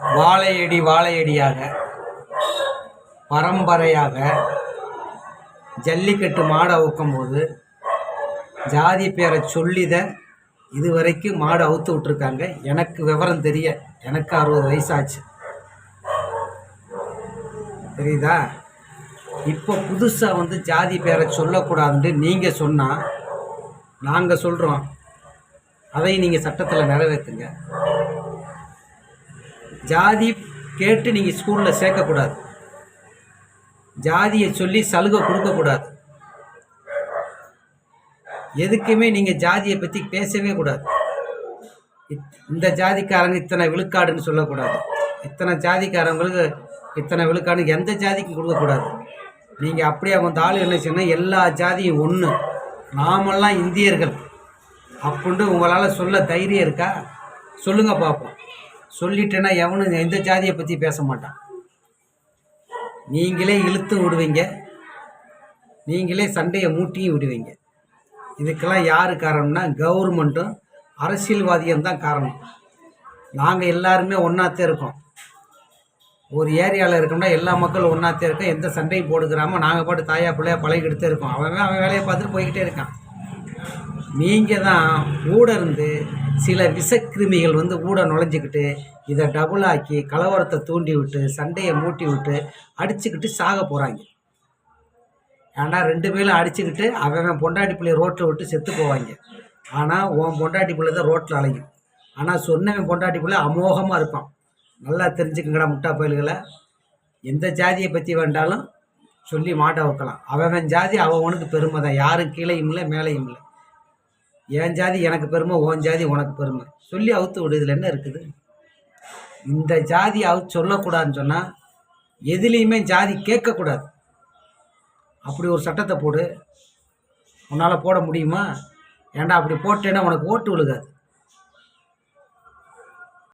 வாழையடி வாழையடியாக பரம்பரையாக ஜல்லிக்கட்டு மாடு அவுக்கும்போது ஜாதி பேரை சொல்லிதான் இது வரைக்கும் மாடு அவுத்து விட்ருக்காங்க எனக்கு விவரம் தெரிய எனக்கு அறுபது வயசாச்சு. தெரியுதா? இப்போ புதுசாக வந்து ஜாதி பேரை சொல்லக்கூடாதுன்ட்டு நீங்கள் சொன்னால் நாங்கள் சொல்கிறோம் அதை நீங்கள் சட்டத்தில் நிறைவேற்றுங்க ஜாதி கேட்டு நீங்கள் ஸ்கூலில் சேர்க்கக்கூடாது. ஜாதியை சொல்லி சலுகை கொடுக்கக்கூடாது. எதுக்குமே நீங்கள் ஜாதியை பற்றி பேசவே கூடாது. இந்த ஜாதிக்காரங்க இத்தனை விழுக்காடுன்னு சொல்லக்கூடாது. இத்தனை ஜாதிக்காரங்களுக்கு இத்தனை விழுக்காடுன்னு எந்த ஜாதிக்கும் கொடுக்கக்கூடாது. நீங்கள் அப்படியே அவங்க ஆள் என்ன சொன்னால் எல்லா ஜாதியும் ஒன்று நாமெல்லாம் இந்தியர்கள். அப்படின்ட்டு உங்களால் சொல்ல தைரியம் இருக்கா? சொல்லுங்கள் பார்ப்போம் சொல்லிட்டேன்னா எவனும் எந்த ஜாதியை பற்றி பேச மாட்டான்? நீங்களே இழுத்து விடுவீங்க. நீங்களே சண்டையை மூட்டியும் விடுவீங்க. இதுக்கெல்லாம் யார் காரணம்னா கவர்மெண்ட்டும் அரசியல்வாதியும் தான் காரணம். நாங்கள் எல்லாருமே ஒன்றாத்தே இருக்கோம். ஒரு ஏரியாவில் இருக்கோம்னா எல்லா மக்களும் ஒன்றாத்தே இருக்கோம். எந்த சண்டையும் போடுக்கிறாமல் நாங்கள் பாட்டு தாயா பிள்ளையா பழகிக்கிட்டே இருக்கோம். அவன் அவன் வேலையை பார்த்துட்டு போய்கிட்டே இருக்கான். நீங்கள் தான் கூட இருந்து சில விஷக்கிருமிகள் வந்து ஊட நுழைஞ்சிக்கிட்டு இதை டபுள் ஆக்கி கலவரத்தை தூண்டி விட்டு சண்டையை மூட்டி விட்டு அடிச்சுக்கிட்டு சாக போகிறாங்க ஏன்னா ரெண்டு பேரும் அடிச்சுக்கிட்டு அவன் அவன் பொண்டாட்டி பிள்ளைய ரோட்டில் விட்டு செத்து போவாங்க. ஆனால் உன் பொண்டாட்டி பிள்ளை தான் ரோட்டில் அலையும். ஆனால் சொன்னவன் பொண்டாட்டி பிள்ளை அமோகமாக இருப்பான். நல்லா தெரிஞ்சுக்கங்கடா முட்டா பயல்களை. எந்த ஜாதியை பற்றி வேண்டாலும் சொல்லி மாட்ட வைக்கலாம். அவன் ஜாதி அவனுக்கு பெருமை தான் யாரும் கீழேயும் இல்லை மேலேயும் இல்லை. என் ஜாதி எனக்கு பெருமை ஓன் ஜாதி உனக்கு பெருமை. சொல்லி அவுத்து விடு என்ன இருக்குது? இந்த ஜாதி அவுத்து சொல்லக்கூடாதுன்னு சொன்னால் எதுலேயுமே ஜாதி கேட்கக்கூடாது. அப்படி ஒரு சட்டத்தை போடு. உன்னால் போட முடியுமா? ஏன்டா அப்படி போட்டேன்னா உனக்கு ஓட்டு விழுகாது.